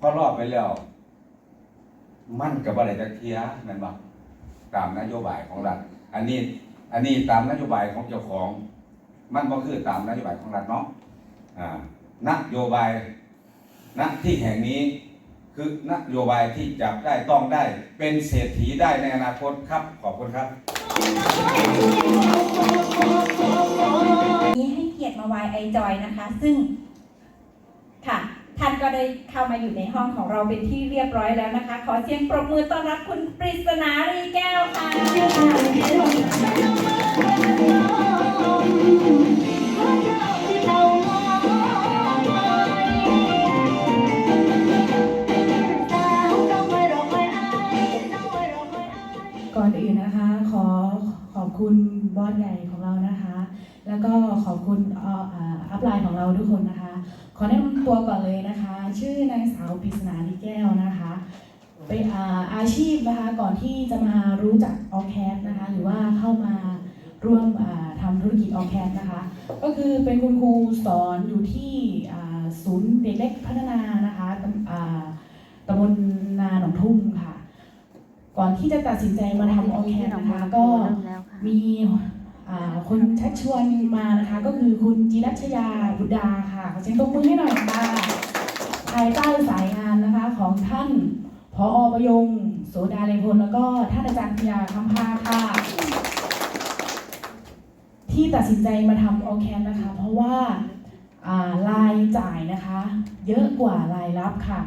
พอรอบไปแล้ว มันกับอะไรจะเทียแมันบอกตามนโยบายของรัฐ อันนี้ อันนี้ตามนโยบายของเจ้าของ มันก็คือตามนโยบายของรัฐเนาะอ่านโยบายณที่แห่งนี้คือนโยบายที่จับได้ต้องได้ เป็นเศรษฐีได้ในอนาคตครับขอบคุณครับนี้ให้เกียรติมาวายไอจอยนะคะ ซึ่ง ท่านก็ได้เข้ามาอยู่ในห้องของเราเป็นที่เรียบร้อยแล้วนะคะ ขอเสียงปรบมือต้อนรับคุณปริศนารีแก้วค่ะก่อนอื่นนะคะ ขอ อบคุณบอสใหญ่ของเรานะคะ แล้วก็ขอบคุณอัพไลน์ของเราทุกคนนะคะ ขอแนะนำตัวก่อนเลยนะคะ ชื่อนางสาวปริศนาลีแก้วนะคะเป็นอาอาชีพนะคะก่อนที่จะมารู้จักออแคสนะคะ หรือว่าเข้ามาร่วมอ่าทำธุรกิจออแคสนะคะ ก็คือเป็นคุณครูสอนอยู่ที่ศูนย์เด็กเล็กพัฒนานะคะตำอ่าตำบลนาหนองทุ่มค่ะ ก่อนที่จะตัดสินใจมาทำออแคสนะคะ ก็มีอ่าคนชักชวนมานะคะ ก็คือคุณจิรัชยาบุดาค่ะขอเสียงตบมือให้หน่อยค่ะภายใต้สายงานนะคะของท่านพอประยงโสดาเลพลแล้วก็ท่านอาจารย์พิยาคำพาค่ะ ที่ตัดสินใจมาทำออแคนนะคะ เพราะว่าอ่ารายจ่ายนะคะ เยอะกว่ารายรับค่ะ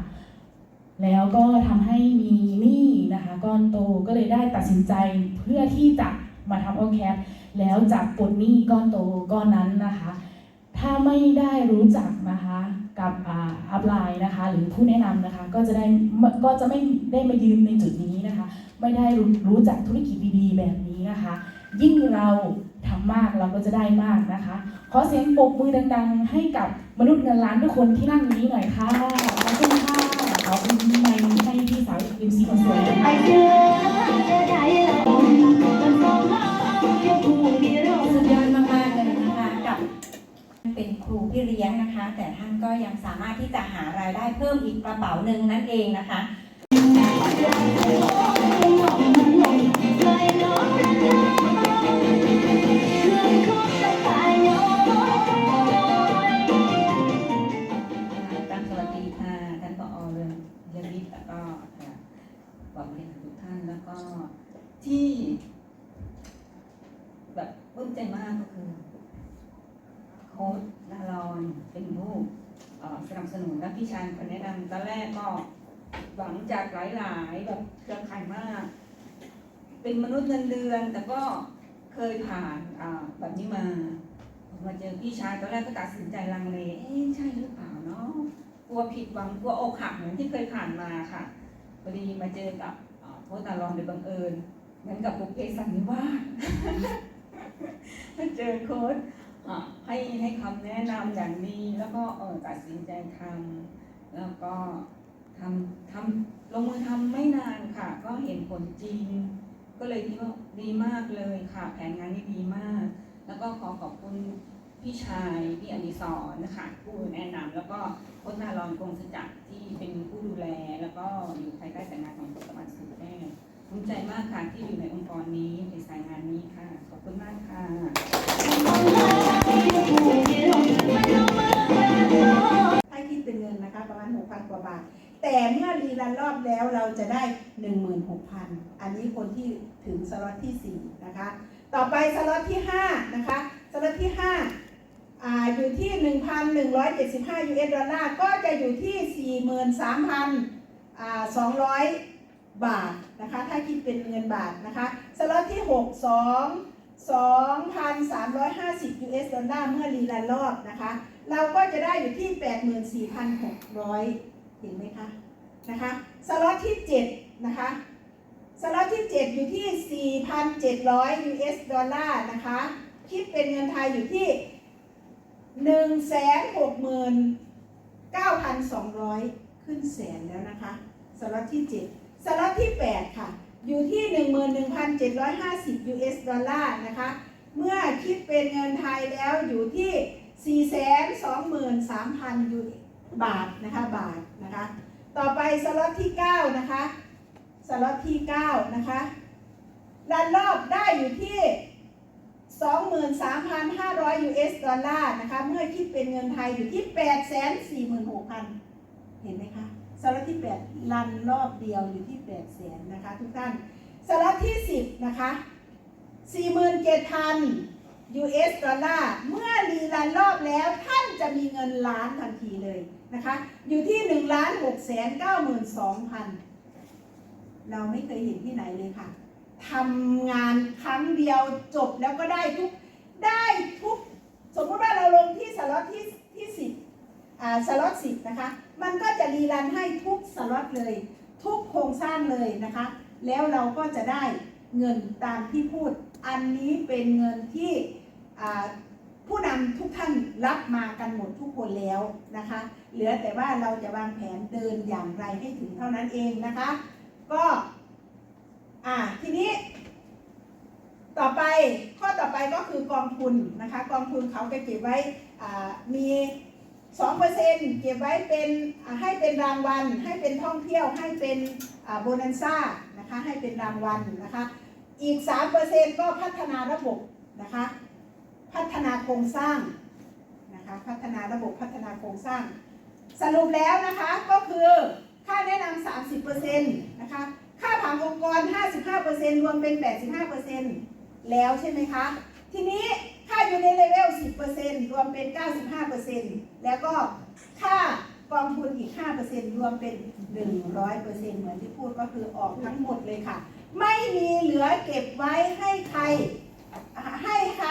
แล้วก็ทำให้มีหนี้นะคะก้อนโตก็เลยได้ตัดสินใจเพื่อที่จะมาทำออแคสแล้วจะปลดหนี้ก้อนโตก้อนนั้นนะคะ ถ้าไม่ได้รู้จักนะคะกับอ่าอัพไลน์นะคะหรือผู้แนะนำนะคะก็จะได้ก็จะไม่ได้มายืนในจุดนี้นะคะ ไม่ได้รู้รู้จักธุรกิจดีๆแบบนี้นะคะ ยิ่งเราทำมากเราก็จะได้มากนะคะ ขอเสียงปรบมือดังๆ ให้กับมนุษย์เงินล้านทุกคนที่นั่งนี้หน่อยค่ะ ขอบคุณไมให้พี่สาวเอ็มซีคนสวยนะคะสุดยอดมากๆเลยนะคะกับ เป็นครูพี่เลี้ยงนะคะ แต่ท่านก็ยังสามารถที่จะหารายได้เพิ่มอีกกระเป๋าหนึ่งนั่นเองนะคะ นุษย์เงินเดือน แต่ก็เคยผ่านอ่าแบบนี้มามาเจอพี่ชายตอนแรกก็ตัดสินใจลังเลเอ๊ะใช่หรือเปล่าเนาะกลัวผิดหวังกลัวอกหักเหมือนที่เคยผ่านมาค่ะพอดีมาเจอกับโค้ชตาลองโดยบังเอิญเหมือนกับบุพเพสันนิวาสมาเจอโค้ชอะให้ให้คำแนะนำอย่างดีแล้วก็เออตัดสินใจทำแล้วก็ทำทำลงมือทำไม่นานค่ะ ก็เห็นผลจริง ก็เลยคิดว่าดีมากเลยค่ะแผนงานนี้ดีมาก แล้วก็ขอขอบคุณพี่ชายพี่อนิสรนะคะผู้แนะนำแล้วก็โค้ชนารอนกงสจักรที่เป็นผู้ดูแล แล้วก็อยู่ภายใต้สายงานของตะวันสุขแม่ภูมิใจมากค่ะที่อยู่ในองค์กรนี้ในสายงานนี้ค่ะ ขอบคุณมากค่ะถ้าคิดเป็นเงินนะคะ ประมาณ 6,000 กว่าบาท แต่เมื่อรีรันรอบแล้วเราจะได้ 16,000 อันนี้คนที่ถึงสล็อตที่ 4 นะคะ ต่อไปสล็อตที่ 5 นะคะ สล็อตที่ 5อ่าอยู่ที่ 1,175 US ดอลลาร์ ก็จะอยู่ที่ 43,000อ่า200 บาทนะคะ ถ้าคิดเป็นเงินบาทนะคะ สล็อตที่ 6 2 2,350 US ดอลลาร์เมื่อรีรันรอบนะคะ เราก็จะได้อยู่ที่ 84,600 เห็นไหมคะนะคะสล็อตที่7นะคะสล็อตที่ 7 อยู่ที่ 4,700 US ดอลลาร์นะคะคิดเป็นเงินไทยอยู่ที่ 169,200 ขึ้นแสนแล้วนะคะสล็อตที่ 7 สล็อตที่ 8 ค่ะ อยู่ที่ 11,750 US ดอลลาร์นะคะเมื่อคิดเป็นเงินไทยแล้วอยู่ที่ 423,000ยู บาทนะคะบาทนะคะต่อไปสล็อตที่9นะคะสล็อตที่9นะคะรันรอบได้อยู่ที่ 23,500 US ดอลลาร์นะคะเมื่อคิดเป็นเงินไทยอยู่ที่ 846,000 เห็นไหมคะสล็อตที่ 8 รันรอบเดียวอยู่ที่ 800,000นะคะทุกท่านสล็อตที่ 10 นะคะ 47,000 US ดอลลาร์เมื่อรีรันรอบแล้วท่านจะมีเงินล้านทันทีเลย นะคะ อยู่ที่1ล้าน6แสน92,000เราไม่เคยเห็นที่ไหนเลยค่ะทำงานครั้งเดียวจบแล้วก็ได้ทุกได้ทุก สมมติว่าเราลงที่สล็อตที่ที่สิบอ่าสล็อตสิบนะคะ มันก็จะรีรันให้ทุกสล็อตเลย ทุกโครงสร้างเลยนะคะ แล้วเราก็จะได้เงินตามที่พูด อันนี้เป็นเงินที่อ่า ผู้นำทุกท่านรับมากันหมดทุกคนแล้วนะคะ เหลือแต่ว่าเราจะวางแผนเดินอย่างไรให้ถึงเท่านั้นเองนะคะ ก็อ่าทีนี้ ต่อไปข้อต่อไปก็คือกองทุนนะคะ กองทุนเขาจะเก็บไว้อ่ามี2%เก็บไว้เป็นให้เป็นรางวัล ให้เป็นท่องเที่ยวให้เป็นโบนันซ่านะคะให้เป็นรางวัลนะคะ อีก 3%ก็พัฒนาระบบนะคะ พัฒนาโครงสร้างนะคะพัฒนาระบบพัฒนาโครงสร้าง สรุปแล้วนะคะก็คือค่าแนะนำ30%นะคะค่าผังองค์กร 55%รวมเป็น 85%แล้วใช่ไหมคะ ทีนี้ค่าอยู่ในเลเวล 10%รวมเป็น 95%แล้วก็ค่ากองทุนอีก 5%รวมเป็น 100%เหมือนที่พูดก็คือออกทั้งหมดเลยค่ะ ไม่มีเหลือเก็บไว้ให้ใครให้ใร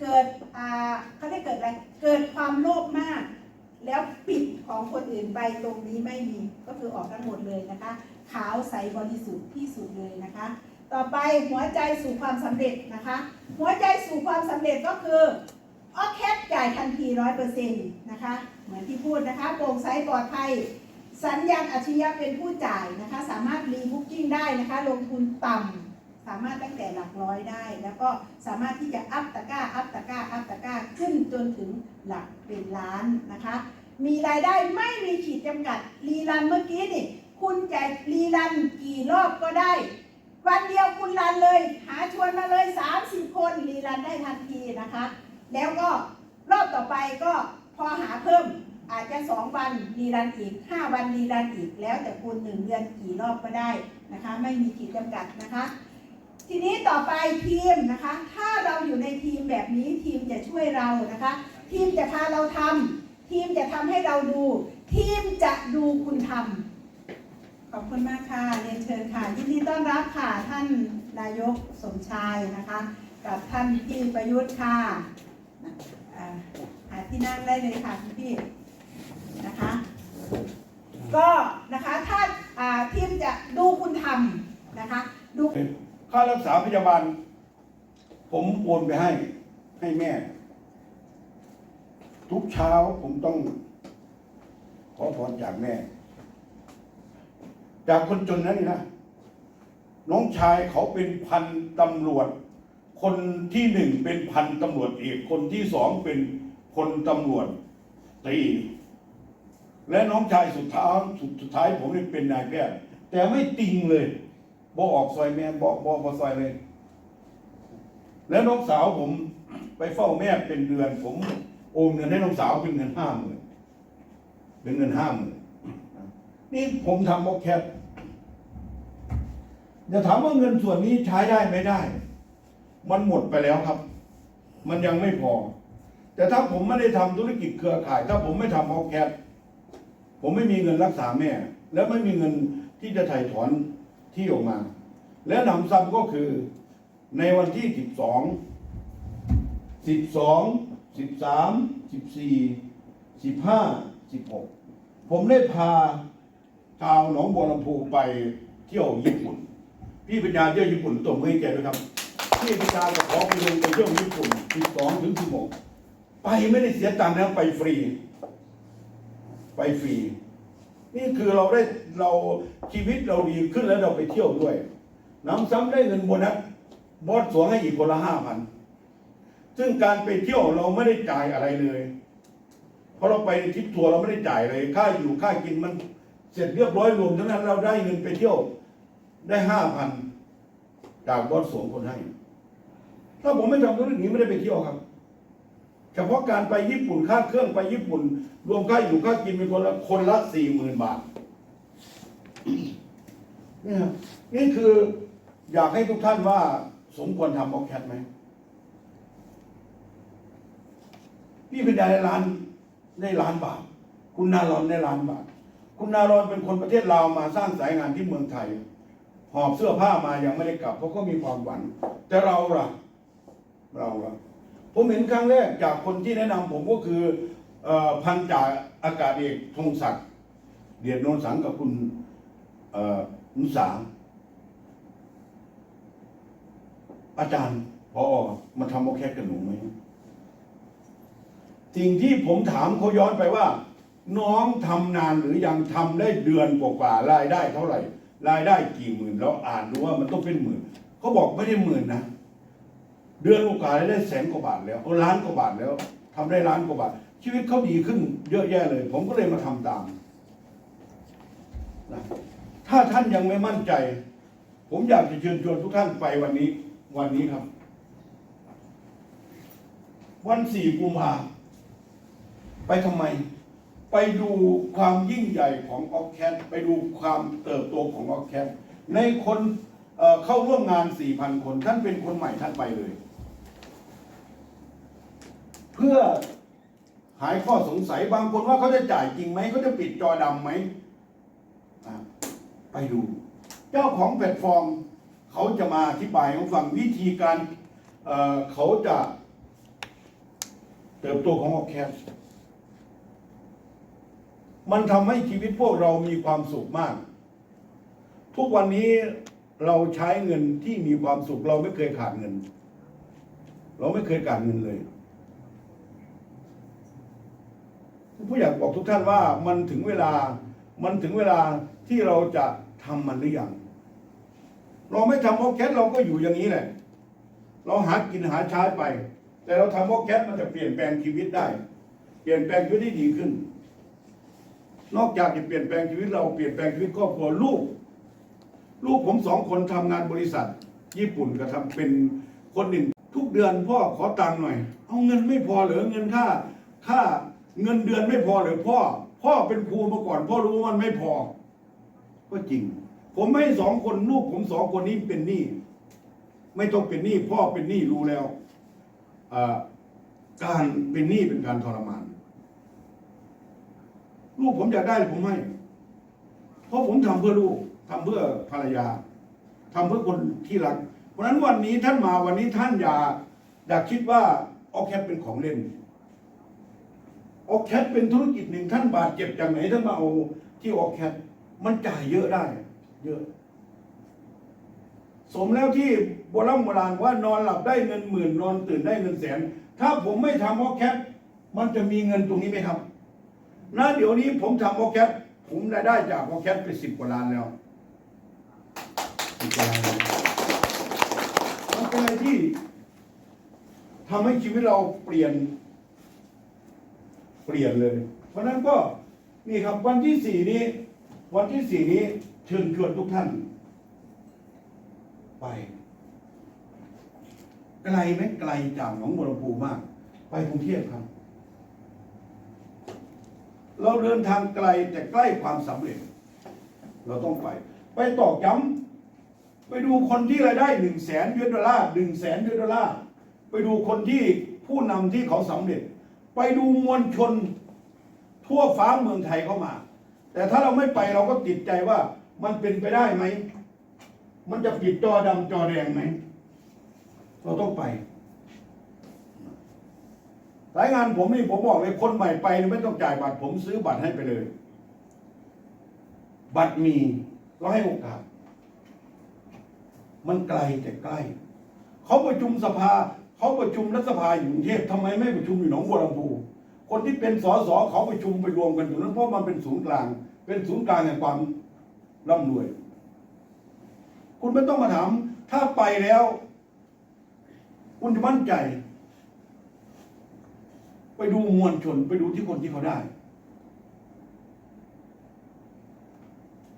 เกิดอ่าเขาเรียกเกิดอะไร เกิดความโลภมาก แล้วปิดของคนอื่นใบตรงนี้ไม่มี ก็คือออกทั้งหมดเลยนะคะ ขาวใสบริสุทธิ์ที่สุดเลยนะคะ ต่อไปหัวใจสู่ความสำเร็จนะคะ หัวใจสู่ความสำเร็จก็คือออแคปจ่ายทันทีร้อยเปอร์เซ็นต์นะคะ เหมือนที่พูดนะคะ โปร่งใสปลอดภัย สัญญาณอัจฉริยะเป็นผู้จ่ายนะคะ สามารถรีบุ๊กิ้งได้นะคะ ลงทุนต่ำ สามารถตั้งแต่หลักร้อยได้ แล้วก็สามารถที่จะอัพตะก้าอัพตะก้าอัพตะก้าขึ้นจนถึงหลักเป็นล้านนะคะ มีรายได้ไม่มีขีดจำกัดรีรันเมื่อกี้นี่คุณจะรีรันกี่รอบก็ได้ วันเดียวคุณรันเลย หาชวนมาเลย 30 คนรีรันได้ทันทีนะคะ แล้วก็รอบต่อไปก็พอหาเพิ่มอาจจะ 2 วันรีรันอีก 5 วันรีรันอีกแล้วแต่คุณ 1 เดือนกี่รอบก็ได้นะคะ ไม่มีขีดจำกัดนะคะ ทีนี้ต่อไปทีมนะคะ ถ้าเราอยู่ในทีมแบบนี้ทีมจะช่วยเรานะคะ ทีมจะพาเราทำทีมจะทำให้เราดู ทีมจะดูคุณทำขอบคุณมากค่ะเรียนเชิญค่ะยินดีต้อนรับค่ะท่านนายกสมชายนะคะ กับท่านพี่ประยุทธ์ค่ะอ่าหาที่นั่งได้เลยค่ะคุณพี่นะคะ ก็นะคะถ้าอ่าทีมจะดูคุณทำนะคะดู ค่ารักษาพยาบาล ผมโอนไปให้ ให้แม่ ทุกเช้าผมต้อง ขอพรจากแม่ จากคนจนนั้นนี่นะน้องชายเขาเป็นพันตำรวจ คนที่หนึ่งเป็นพันตำรวจเอก คนที่สองเป็นพลตำรวจตี และน้องชายสุดท้ายสุดท้ายผมเป็นนายแพทย์แต่ไม่ติงเลย บอออกซอยแม่บอบอบอซอยเลย แล้วน้องสาวผมไปเฝ้าแม่เป็นเดือน ผมโอนเงินให้น้องสาวเป็นเงินห้าหมื่นเป็นเงินห้าหมื่นนี่ผมทำโอแคทอย่าถามว่าเงินส่วนนี้ใช้ได้ไม่ได้ มันหมดไปแล้วครับ มันยังไม่พอ แต่ถ้าผมไม่ได้ทำธุรกิจเครือข่าย ถ้าผมไม่ทำโอแคทผมไม่มีเงินรักษาแม่ และไม่มีเงินที่จะถ่ายถอน ที่ออกมา และหนำซ้ำก็คือในวันที่สิบสองสิบสองสิบสามสิบสี่สิบห้าสิบหกผมได้พาชาวหนองบัวลำพูไปเที่ยวญี่ปุ่น พี่ปัญญาเที่ยวญี่ปุ่นตัวมือให้แกด้วยครับพี่ปัญญาก็ขอไปลงไปเที่ยวญี่ปุ่นสิบสองถึงสิบหกไปไม่ได้เสียตังค์นะไปฟรี ไปฟรี นี่คือเราได้เราชีวิตเราดีขึ้นแล้วเราไปเที่ยวด้วยน้ำซ้ำได้เงินโบนัสบอสสวงให้อีกคนละห้าพันซึ่งการไปเที่ยวเราไม่ได้จ่ายอะไรเลยเพราะเราไปทริปทัวร์เราไม่ได้จ่ายเลยค่าอยู่ค่ากินมัน เสร็จเรียบร้อยรวมทั้งนั้นเราได้เงินไปเที่ยวได้ห้าพันจากบอสสงคนให้ ถ้าผมไม่ทำธุรกิจนี้ไม่ได้ไปเที่ยวครับ เฉพาะการไปญี่ปุ่นค่าเครื่องไปญี่ปุ่น รวมค่าอยู่ค่ากินเป็นคนละคนละสี่หมื่นบาทเนี่ยนี่คืออยากให้ทุกท่านว่าสมควรทำออกแคทไหมพี่เป็นได้ล้านได้ล้านบาท คุณนารอนได้ล้านบาท คุณนารอนเป็นคนประเทศลาวมาสร้างสายงานที่เมืองไทย หอบเสื้อผ้ามายังไม่ได้กลับ เพราะก็มีความหวังแต่เราล่ะ เราล่ะ ผมเห็นครั้งแรกจากคนที่แนะนำผมก็คือเอ่อพันจ่าอากาศเอกธงศักดิ์เดียดโนนสังกับคุณเอ่อนุสาอาจารย์พอมาทำโอแคสกับหนูไหมสิ่งที่ผมถามเขาย้อนไปว่า น้องทำนานหรือยังทำได้เดือนกว่าๆรายได้เท่าไหร่ รายได้กี่หมื่นเราอ่านดูว่ามันต้องเป็นหมื่นเขาบอกไม่ได้หมื่นนะ เดือนโอกาสได้แสนกว่าบาทแล้วเอาล้านกว่าบาทแล้วทำได้ล้านกว่าบาท ชีวิตเขาดีขึ้นเยอะแยะเลย ผมก็เลยมาทำตามนะถ้าท่านยังไม่มั่นใจ ผมอยากจะเชิญชวนทุกท่านไปวันนี้ วันนี้ครับ วันสี่กุมภาไปทำไม ไปดูความยิ่งใหญ่ของออกแคทไปดูความเติบโตของออกแคทในคนเเข้าร่วมงาน 4,000 คน ท่านเป็นคนใหม่ท่านไปเลย เพื่อหายข้อสงสัยบางคนว่าเขาจะจ่ายจริงไหมเขาจะปิดจอดำไหมไปดู เจ้าของแพลตฟอร์ม เขาจะมาอธิบายให้ฟังวิธีการเเขาจะเติบโตของออกแคสมันทำให้ชีวิตพวกเรามีความสุขมาก ทุกวันนี้เราใช้เงินที่มีความสุข เราไม่เคยขาดเงิน เราไม่เคยขาดเงินเลย ผู้อยากบอกทุกท่านว่ามันถึงเวลามันถึงเวลาที่เราจะทำมันหรือยังเราไม่ทำโอแคสเราก็อยู่อย่างนี้แหละ เราหากินหาใช้ไป แต่เราทำโอแคสมันจะเปลี่ยนแปลงชีวิตได้ เปลี่ยนแปลงชีวิตได้ดีขึ้น นอกจากจะเปลี่ยนแปลงชีวิตเราเปลี่ยนแปลงชีวิตครอบครัวลูก ลูกผมสองคนทำงานบริษัท ญี่ปุ่นก็ทำเป็นคนหนึ่งทุกเดือนพ่อขอตังค์หน่อย เอาเงินไม่พอเหรือเงินค่าค่า เงินเดือนไม่พอหรือพ่อ พ่อเป็นครูมาก่อน พ่อรู้ว่ามันไม่พอ ก็จริง ผมให้สองคนลูกผมสองคนนี้เป็นหนี้ไม่ต้องเป็นหนี้พ่อเป็นหนี้รู้แล้วการเป็นหนี้เป็นการทรมาน ลูกผมอยากได้ผมให้เพราะผมทำเพื่อลูกทำเพื่อภรรยาทำเพื่อคนที่รัก เพราะฉะนั้นวันนี้ท่านมาวันนี้ท่านอย่า อยากคิดว่าออกแคทเป็นของเล่น ออกแคทเป็นธุรกิจหนึ่งท่านบาดเจ็บจากไหนท่านมาเอาที่ออกแคทมันจ่ายเยอะได้ เยอะ สมแล้วที่โบราณโบราณว่านอนหลับได้เงินหมื่นนอนตื่นได้เงินแสน ถ้าผมไม่ทำออกแคทมันจะมีเงินตรงนี้ไหมครับณเดี๋ยวนี้ผมทำโอกแคทผมรายได้จากโอกแคทไปสิบกว่าล้านแล้วสิบกว่าล้านมันเป็นอะไรที่ทำให้ชีวิตเราเปลี่ยน ปลี่ยนเลย เพราะนั้นก็นี่ครับวันที่สี่นี้ วันที่สี่นี้เชิญชวนทุกท่าน ไป ไกลไหมไกลจากหนองบัวลำพูมาก ไปกรุงเทพครับ เราเดินทางไกลแต่ใกล้ความสำเร็จ เราต้องไป ไปตอกย้ำไปดูคนที่รายได้หนึ่งแสนยูเอสดอลลาร์หนึ่งแสนยูเอสดอลลาร์ไปดูคนที่ผู้นำที่เขาสำเร็จ ไปดูมวลชนทั่วฟ้าเมืองไทยเข้ามา แต่ถ้าเราไม่ไปเราก็ติดใจว่ามันเป็นไปได้ไหม มันจะปิดจอดำจอแดงไหม เราต้องไปสายงานผมนี่ผมบอกเลยคนใหม่ไปไม่ต้องจ่ายบัตร ผมซื้อบัตรให้ไปเลย บัตรมีก็ให้โอกาส มันไกลแต่ใกล้ เขาประชุมสภา เขาประชุมรัฐสภาอยู่กรุงเทพทำไมไม่ประชุมอยู่หนองบัวลำพูคนที่เป็นสสเขาประชุมไปรวมกันอยู่นั้นเพราะมันเป็นศูนย์กลาง เป็นศูนย์กลางแห่งความร่ำรวย คุณไม่ต้องมาถามถ้าไปแล้ว คุณจะมั่นใจ ไปดูมวลชนไปดูที่คนที่เขาได้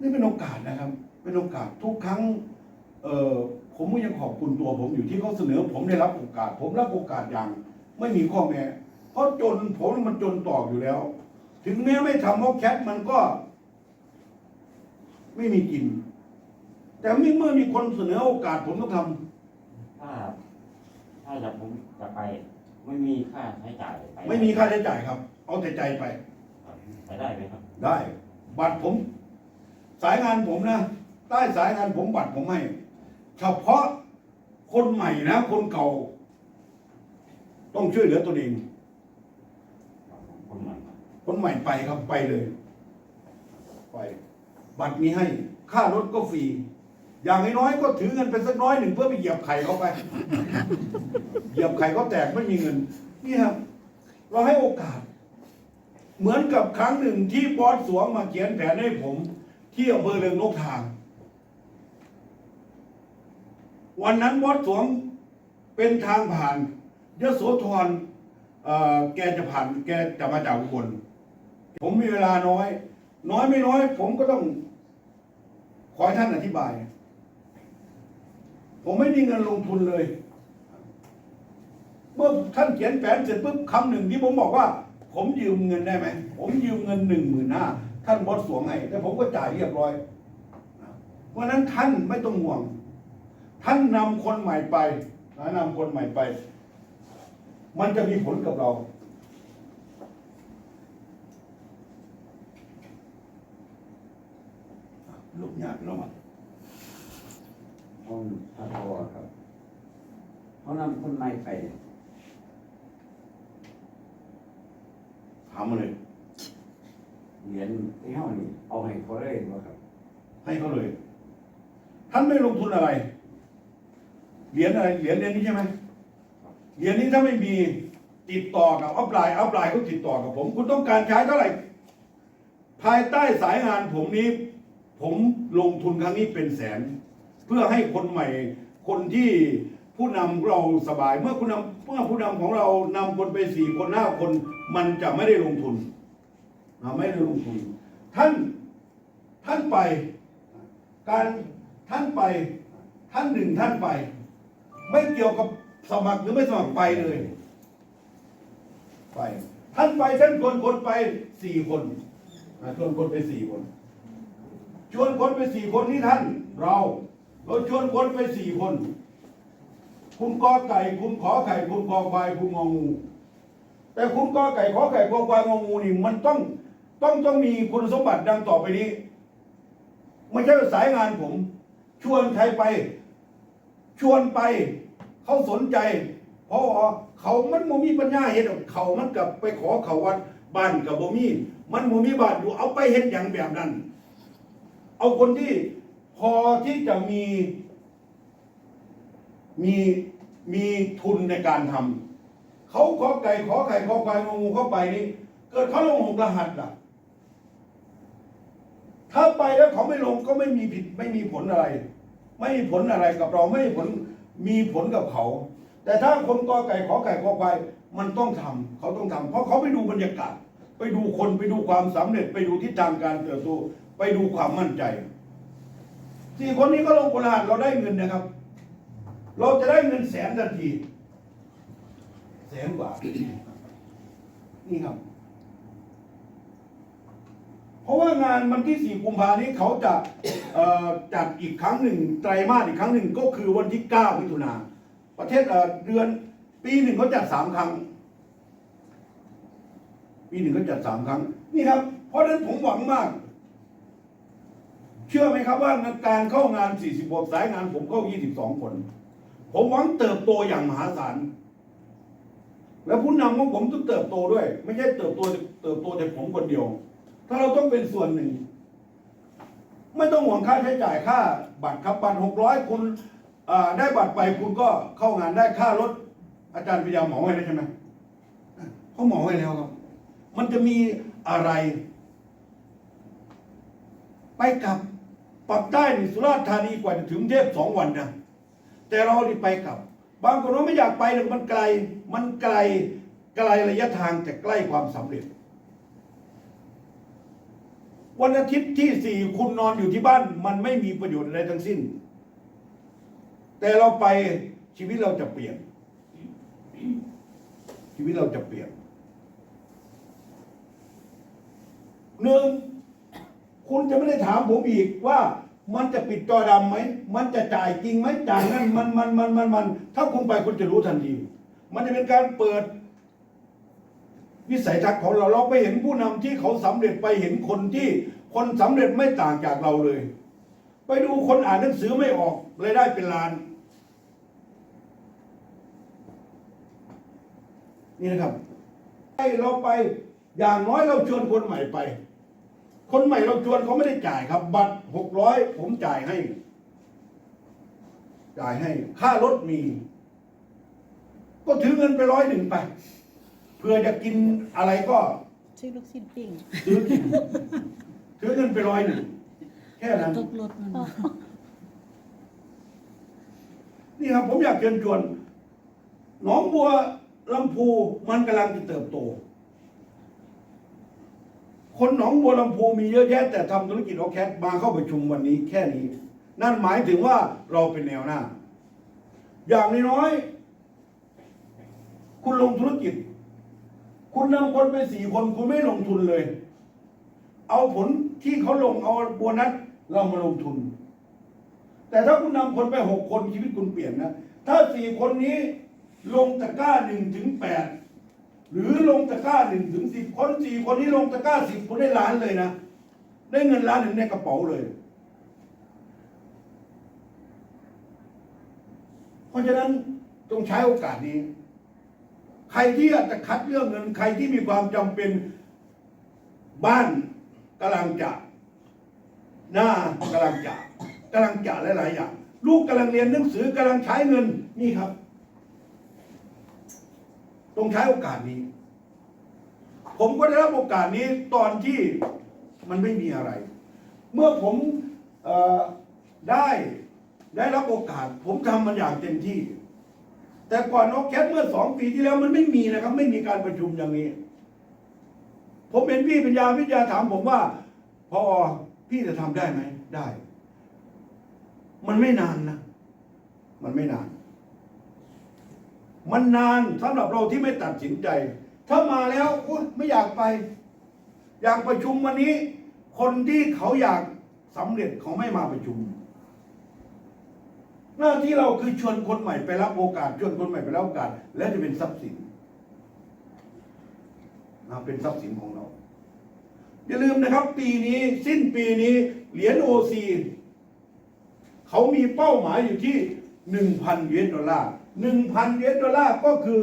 นี่เป็นโอกาสนะครับ เป็นโอกาสทุกครั้ง เออ ผมก็ยังขอบคุณตัวผมอยู่ที่เขาเสนอ ผมได้รับโอกาส ผมรับโอกาสอย่าง ไม่มีข้อแม้เพราะจนผมมันจนตอกอยู่แล้ว ถึงแม้ไม่ทำเพราะแคทมันก็ ไม่มีกิน แต่เมื่อมีคนเสนอโอกาสผมต้องทำถ้าถ้าจะผมจะไป ไม่มีค่าใช้จ่ายไปไม่มีค่าใช้จ่ายครับ เอาแต่ใจไป ครับไปได้ไหมครับได้ บัตรผม สายงานผมนะใต้สายงานผมบัตรผมให้ เฉพาะคนใหม่นะ คนเก่า ต้องช่วยเหลือตัวเอง คนใหม่ คนใหม่ไปครับไปเลย ไป บัตรมีให้ ค่ารถก็ฟรี อย่างน้อยก็ถือเงินไปสักน้อยหนึ่งเพื่อไปเหยียบไข่เขาไป เหยียบไข่เขาแตกไม่มีเงิน นี่ครับ เราให้โอกาส เหมือนกับครั้งหนึ่งที่บอสสวงมาเขียนแผนให้ผม ที่อำเภอเรืองนกทาง วันนั้นบอสสวงเป็นทางผ่านยโสธรแกจะผ่านแกจะมาจากอุบลผมมีเวลาน้อย น้อยไม่น้อย ผมก็ต้อง ขอให้ท่านอธิบาย ผมไม่มีเงินลงทุนเลย เมื่อท่านเขียนแผนเสร็จปุ๊บคำหนึ่งที่ผมบอกว่า ผมยืมเงินได้ไหมผมยืมเงินหนึ่งหมื่นห้าท่านบอสสวงให้แต่ผมก็จ่ายเรียบร้อยเพราะนั้นท่านไม่ต้องห่วง ท่านนำคนใหม่ไปนะนำคนใหม่ไป มันจะมีผลกับเรา ลูกหยาดเรามาผมพระโทครับเขานำคนใหม่ไปถามมาเลยเหรียญที่เฮานี่เอาให้เขาเลยบ่ครับ ให้เขาเลย ท่านไม่ลงทุนอะไร เหรียญอะไรเหรียญเหรียญนี้ใช่ไหมเหรียญนี้ถ้าไม่มีติดต่อกับอัพไลน์อัพไลน์เขาติดต่อกับผม คุณต้องการใช้เท่าไหร่ ภายใต้สายงานผมนี้ ผมลงทุนครั้งนี้เป็นแสน เพื่อให้คนใหม่ คนที่ผู้นำเราสบาย เมื่อคุณนำเมื่อผู้นำของเรานำคนไปสี่คนห้าคน มันจะไม่ได้ลงทุนไม่ได้ลงทุน ท่านท่านไป การท่านไป ท่านหนึ่งท่านไป ไม่เกี่ยวกับสมัครหรือไม่สมัครไปเลย ไป ท่านไปท่านชวนคนไปสี่คนชวนคนไปสี่คน ชวนคนไปสี่คนนี่ท่าน เรา เราชวนคนไปสี่คน คุณกอไก่คุณขอไข่คุณกอควายคุณงองู แต่คุณกอไก่ขอไข่กอควายงองูนี่มันต้องต้องต้องมีคุณสมบัติดังต่อไปนี้ ไม่ใช่สายงานผม ชวนใครไป ชวนไป เขาสนใจเพราะเขามันโมมีปัญญาเห็นเขามันกับไปขอเขาวัดบ้านกับโมมีมันโมมีบ้านอยู่เอาไปเห็นอย่างแบบนั้น เอาคนที่พอที่จะมีมีมีทุนในการทำเขาขอไก่ขอไข่ขอควายงองูเข้าไปนี่เกิดเขาลงหกรหัสล่ะ ถ้าไปแล้วเขาไม่ลงก็ไม่มีผิดไม่มีผลอะไร ไม่มีผลอะไรกับเราไม่มีผลมีผลกับเขา แต่ถ้าคนกอไก่ขอไก่ขอควายมันต้องทำเขาต้องทำเพราะเขาไปดูบรรยากาศ ไปดูคนไปดูความสำเร็จ ไปดูทิศทางการเติบโตไปดูความมั่นใจสี่คนนี้ก็ลงคนละหัสเราได้เงินนะครับ เราจะได้เงินแสนทันทีแสนกว่านี่ครับ เพราะว่างานวันที่สี่กุมภานี้เขาจะจัดอีกครั้งหนึ่งไตรมาสอีกครั้งหนึ่งก็คือวันที่เก้ามิถุนาประเทศเดือนปีหนึ่งเขาจัดสามครั้ง ปีหนึ่งเขาจัดสามครั้ง นี่ครับ เพราะฉะนั้นผมหวังมาก เชื่อไหมครับว่าการเข้างาน46สายงานผมเข้า 22 คน ผมหวังเติบโตอย่างมหาศาลและผู้นำของผมต้องเติบโตด้วย ไม่ใช่เติบโตเติบโตแต่ผมคนเดียว ถ้าเราต้องเป็นส่วนหนึ่ง ไม่ต้องห่วงค่าใช้จ่ายค่า บัตรครับบัตรหกร้อยคุณได้บัตรไปคุณก็เข้างานได้ค่ารถ อาจารย์พยายามหมอไว้แล้วใช่ไหมเขาหมอไว้แล้วครับ มันจะมีอะไร ไปกลับปักใต้นี่สุราษฎร์ธานีกว่าจะถึงเทพสองวันนะแต่เรานี่ไปกลับ บางคนว่าไม่อยากไปหรอกมันไกล มันไกลไกลระยะทางแต่ใกล้ความสำเร็จ วันอาทิตย์ที่สี่คุณนอนอยู่ที่บ้าน มันไม่มีประโยชน์อะไรทั้งสิ้น แต่เราไปชีวิตเราจะเปลี่ยน ชีวิตเราจะเปลี่ยนหนึ่งคุณจะไม่ได้ถามผมอีกว่ามันจะปิดจอดำไหม มันจะจ่ายจริงไหมจ่ายนั่นมันมันมันมันมัน ถ้าคุณไปคุณจะรู้ทันที มันจะเป็นการเปิด วิสัยทัศน์ของเราเราไปเห็นผู้นำที่เขาสำเร็จไปเห็นคนที่คนสำเร็จไม่ต่างจากเราเลย ไปดูคนอ่านหนังสือไม่ออกรายได้เป็นล้าน นี่นะครับให้เราไปอย่างน้อยเราชวนคนใหม่ไป คนใหม่เราชวนเขาไม่ได้จ่ายครับ บัตรหกร้อยผมจ่ายให้ จ่ายให้ ค่ารถมี ก็ถือเงินไปร้อยหนึ่งไป เพื่อจะกินอะไรก็ซื้อลูกชิ้นปิ้งซื้อกินถือเงินไปร้อยหนึ่งแค่นั้น ตกรถมันนี่ครับผมอยากเชิญชวนหนองบัวลำพูมันกำลังจะเติบโต คนหนองบัวลำพูมีเยอะแยะ แต่ทำธุรกิจออแคทมาเข้าประชุมวันนี้แค่นี้ นั่นหมายถึงว่าเราเป็นแนวหน้า อย่างน้อยๆคุณลงธุรกิจ คุณนำคนไปสี่คนคุณไม่ลงทุนเลย เอาผลที่เขาลงเอาโบนัสเรามาลงทุน แต่ถ้าคุณนำคนไปหกคนชีวิตคุณเปลี่ยนนะ ถ้าสี่คนนี้ลงตะกร้าหนึ่งถึงแปดหรือลงตะกร้าหนึ่งถึงสิบคนสี่คนนี้ลงตะกร้าสิบคุณได้ล้านเลยนะ ได้เงินล้านหนึ่งในกระเป๋าเลย เพราะฉะนั้นต้องใช้โอกาสนี้ ใครที่อากจะคัดเรื่องเงินใครที่มีความจำเป็นบ้านกำลังจะหน้ากำลังจะกำลังจะหลายๆอย่าง ลูกกำลังเรียนหนังสือกำลังใช้เงินนี่ครับต้องใช้โอกาสนี้ ผมก็ได้รับโอกาสนี้ตอนที่มันไม่มีอะไร เมื่อผมอได้ได้รับโอกาส ผมทำมันอย่างเต็มที่ แต่ก่อนนกแคทเมื่อสองปีที่แล้วมันไม่มีนะครับ ไม่มีการประชุมอย่างนี้ ผมเป็นพี่ปัญญาวิทยาถามผมว่าพอพี่จะทำได้ไหมได้ มันไม่นานนะ มันไม่นาน มันนานสำหรับเราที่ไม่ตัดสินใจ ถ้ามาแล้วอุ๊ยไม่อยากไป อยากประชุมวันนี้ คนที่เขาอยากสำเร็จเขาไม่มาประชุม หน้าที่เราคือชวนคนใหม่ไปรับโอกาส ชวนคนใหม่ไปรับโอกาส และจะเป็นทรัพย์สินนะเป็นทรัพย์สินของเรา อย่าลืมนะครับ ปีนี้สิ้นปีนี้เหรียญโอซีเขามีเป้าหมายอยู่ที่หนึ่งพันเยนดอลลาร์หนึ่งพันเยนดอลลาร์ก็คือ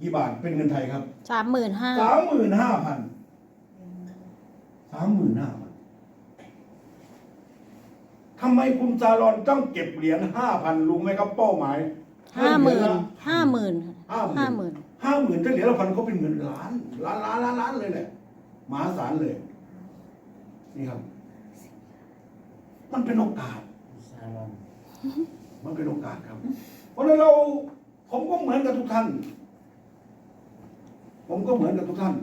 กี่บาทเป็นเงินไทยครับสามหมื่นห้าสามหมื่นห้าพันสามหมื่นห้าพัน ทำไมคุณซาลอนต้องเก็บเหรียญห้าพันรู้ไหมครับเป้าหมายห้าหมื่นเหรียญละห้าหมื่นห้าหห้าหมื่มื่นนห้าหมื่นถ้าเหรียญละพันเขาเป็นเงินล้านล้านล้านล้านล้านเลยแหละมหาศาลเลย นี่ครับ มันเป็นโอกาส มันเป็นโอกาสครับ เพราะฉะนั้นเรา ผมก็เหมือนกับทุกท่าน ผมก็เหมือนกับทุกท่าน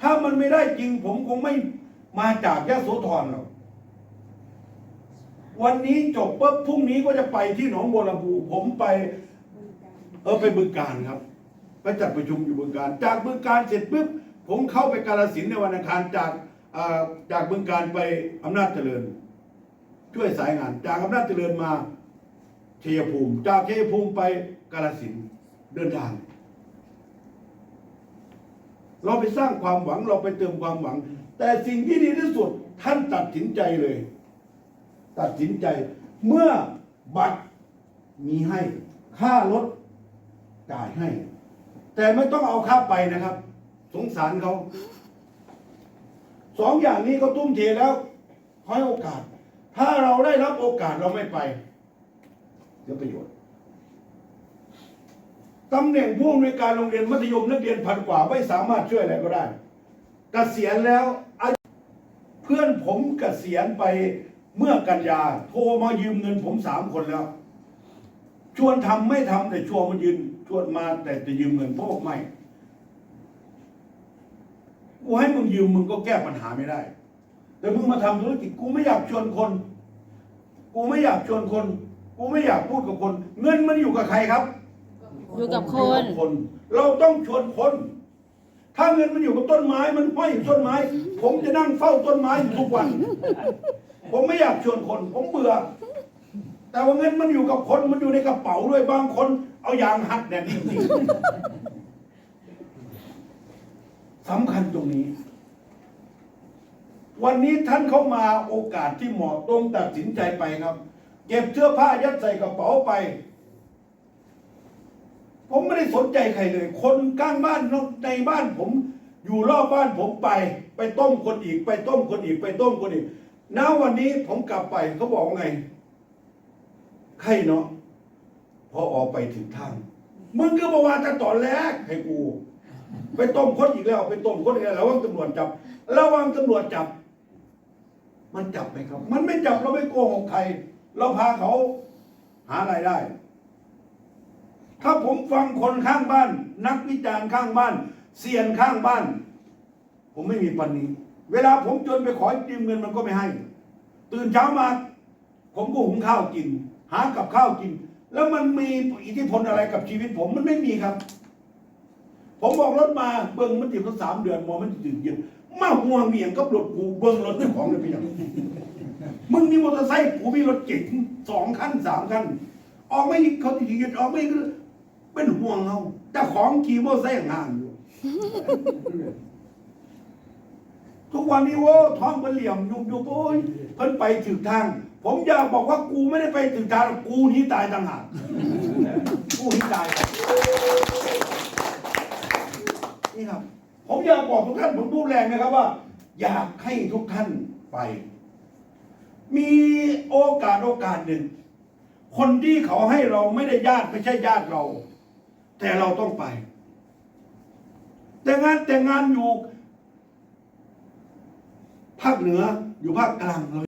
ถ้ามันไม่ได้จริง ผมคงไม่มาจากยะโสธรหรอก วันนี้จบปุ๊บพรุ่งนี้ก็จะไปที่หนองบัวลำพูผมไป เออไปบึงการครับไปจัดประชุมอยู่บึงการ จากบึงการเสร็จปุ๊บผมเข้าไปกาลสินในวันอังคารจากอ่าจากบึงการไปอำนาจเจริญ ช่วยสายงาน จากอำนาจเจริญมาเชัยภูมิ จากเชัยภูมิไปกาลสินเดินทาง เราไปสร้างความหวังเราไปเติมความหวัง แต่สิ่งที่ดีที่สุดท่านตัดสินใจเลย ตัดสินใจ เมื่อบัตรมีให้ค่ารถจ่ายให้ แต่ไม่ต้องเอาค่าไปนะครับ สงสารเขาสองอย่างนี้เขาทุ่มเทแล้วให้โอกาส ถ้าเราได้รับโอกาสเราไม่ไปเสียประโยชน์ตำแหน่งผู้อำนวยการโรงเรียนมัธยมนักเรียนพันกว่าไม่สามารถช่วยอะไรก็ได้กเกษียณแล้ว เพื่อนผมเกษียณไป เมื่อกันยาโทรมายืมเงินผมสามคนแล้ว ชวนทำไม่ทำแต่ชวนมายืนชวนมาแต่จะยืมเงินพวกไม่กูให้มึงยืมมึงก็แก้ปัญหาไม่ได้ แต่มึงมาทำธุรกิจกูไม่อยากชวนคน กูไม่อยากชวนคน กูไม่อยากพูดกับคน เงินมันอยู่กับใครครับ อยู่กับคนคน เราต้องชวนคน ถ้าเงินมันอยู่กับต้นไม้ มันห้อยอยู่ต้นไม้ ผมจะนั่งเฝ้าต้นไม้อยู่ทุกวัน ผมไม่อยากชวนคน ผมเบื่อ แต่ว่าเงินมันอยู่กับคนมันอยู่ในกระเป๋าด้วยบางคน เอายางหัดเนี่ยจริงๆสำคัญตรงนี้ วันนี้ท่านเข้ามาโอกาสที่เหมาะตรงตัดสินใจไปครับ เก็บเสื้อผ้ายัดใส่กระเป๋าไป ผมไม่ได้สนใจใครเลย คนข้างบ้านในบ้านผม อยู่รอบบ้านผมไป ไปต้มคนอีก ไปต้มคนอีก ไปต้มคนอีก ณวันนี้ผมกลับไปเขาบอกว่าไงใครเนาะพอออกไปถึงทางมึงก็บอกว่าแต่ตอนแรกให้กู ไปต้มคนอีกแล้ว ไปต้มคนอีกแล้วระวังตำรวจจับระวังตำรวจจับ มันจับไหมครับ มันไม่จับเราไม่โกหกใคร เราพาเขาหารายได้ ถ้าผมฟังคนข้างบ้าน นักวิจารณ์ข้างบ้านเซียนข้างบ้าน ผมไม่มีปันนี้ เวลาผมจนไปขอยืมเงินมันก็ไม่ให้ ตื่นเช้ามา ผมก็หุงข้าวกิน หากับข้าวกิน แล้วมันมีอิทธิพลอะไรกับชีวิตผมมันไม่มีครับ ผมบอกรถมาเบิ้งมันติดมาสามเดือนมอมันติดเย็นมาห่วงเมียงกับรถกูเบิ้งรถเจ้าของเลยพี่น้องมึงมีมอเตอร์ไซค์กูมีรถเก๋งสองคันสามคันออกไม่เขาติดยึดออกไม่เป็นห่วงเขาเจ้าของขี่มอเตอร์ไซค์งานอยู่ ทุกวันนี้โว้ท้องมันเหลี่ยมยุบยุบโอ้ยเพิ่นไปถึงทาง ผมอยากบอกว่ากูไม่ได้ไปถึงทางกูนี้ตายต่างหากกูนี้ตายนี่ครับ ผมอยากบอกทุกท่านผมพูดแรงนะครับว่า อยากให้ทุกท่านไป มีโอกาสโอกาสหนึ่ง คนที่เขาให้เราไม่ได้ญาติไม่ใช่ญาติเรา แต่เราต้องไป แต่งานแต่งงานอยู่ ภาคเหนืออยู่ภาคกลางเรา